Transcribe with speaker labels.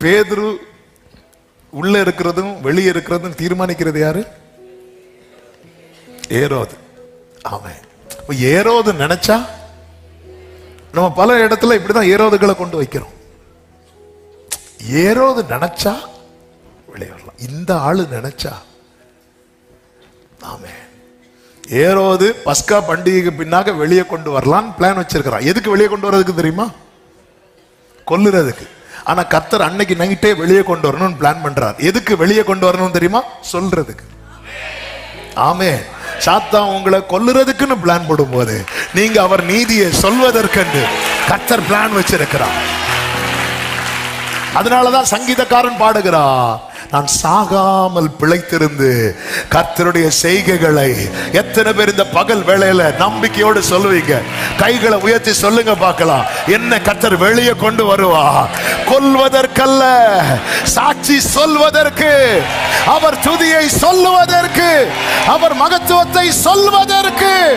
Speaker 1: பேதுரு உள்ள இருக்கிறதும் வெளியே இருக்கிறதும் தீர்மானிக்கிறது யாரு? ஏரோது. அவன் ஏரோது நினைச்சா நம்ம பல இடத்துல இப்படிதான் ஏரோதுகளை கொண்டு வைக்கிறோம். ஏரோது நினைச்சா வெளியே வரலாம். இந்த ஆளு நினைச்சா ஆமே. ஏரோது பஸ்கா பண்டிகைக்கு பின்னாக வெளியே கொண்டு வரலான்னு பிளான் வச்சிருக்கிறான். எதுக்கு வெளியே கொண்டு வர்றதுக்கு தெரியுமா? கொல்லுறதுக்கு. ஆனா கத்தர் அன்னைக்கு நைட்டே வெளியே கொண்டு வரணும்னு பிளான் பண்றார். எதுக்கு வெளியே கொண்டு வரணும் தெரியுமா? சொல்றதுக்கு. ஆமே சாத்தா உங்களை கொல்லுறதுக்குன்னு பிளான் போடும்போது நீங்க அவர் நீதியை சொல்வதற்கென்று கத்தர் பிளான் வச்சிருக்கிறார். அதனாலதான் சங்கீதக்காரன் பாடுகிறார் நான் சாகாமல் பிழைத்திருந்து கர்த்தருடைய செய்கைகளை எத்தனை பேர் இந்த பகல் வேளையில நம்பிக்கையோடு சொல்லுவீங்க? கைகளை உயர்த்தி சொல்லுங்க பார்க்கலாம். என்ன கர்த்தர் வெளியே கொண்டு வருவா? கொல்வதற்கல்ல. சாட்சி சொல்வதற்கு. அவர் துதியை சொல்லுவதற்கு. அவர் மகத்துவத்தை சொல்வதற்கு.